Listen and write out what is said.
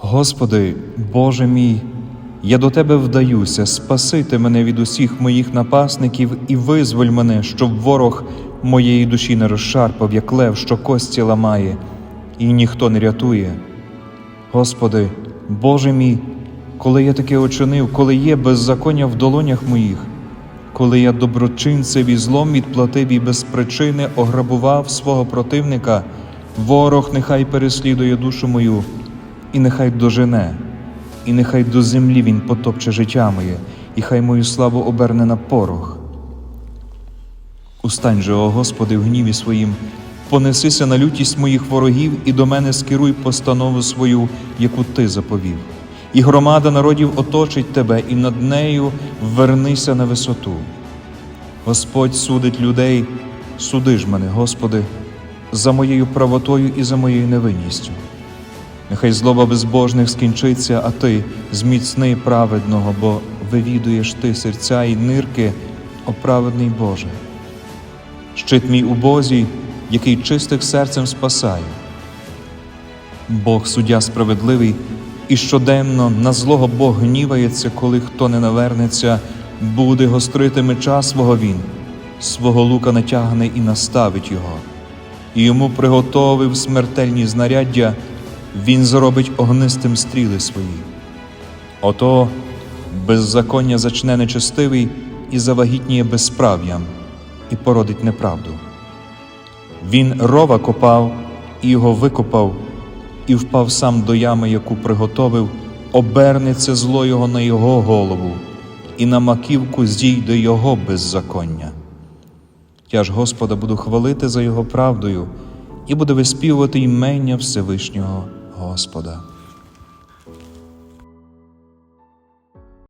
Господи, Боже мій, я до Тебе вдаюся, спасити мене від усіх моїх напасників і визволь мене, щоб ворог моєї душі не розшарпав, як лев, що кості ламає, і ніхто не рятує. Господи, Боже мій, коли я таке очинив, коли є беззаконня в долонях моїх, коли я доброчинцеві злом відплатив і без причини ограбував свого противника, ворог нехай переслідує душу мою, і нехай дожене, і нехай до землі він потопче життя моє, і хай мою славу оберне на порох. Устань же, о Господи, в гніві своїм, понесися на лютість моїх ворогів і до мене скеруй постанову свою, яку ти заповів. І громада народів оточить тебе, і над нею вернися на висоту. Господь судить людей, суди ж мене, Господи, за моєю правотою і за моєю невинністю. Нехай злоба безбожних скінчиться, а ти зміцни праведного, бо вивідуєш ти серця і нирки, о праведний Боже. Щит мій у Бозі, який чистих серцем спасає. Бог суддя справедливий, і щоденно на злого Бог гнівається, коли хто не навернеться, буде гострити меча свого він, свого лука натягне і наставить його, і йому приготовив смертельні знаряддя, він зробить огнистим стріли свої. Ото беззаконня зачне нечестивий і завагітніє безправ'ям, і породить неправду. Він рова копав і його викопав, і впав сам до ями, яку приготовив, обернеться зло його на його голову, і на маківку зійде його беззаконня. Я ж Господа буду хвалити за його правдою і буду виспівувати імення Всевишнього Господа.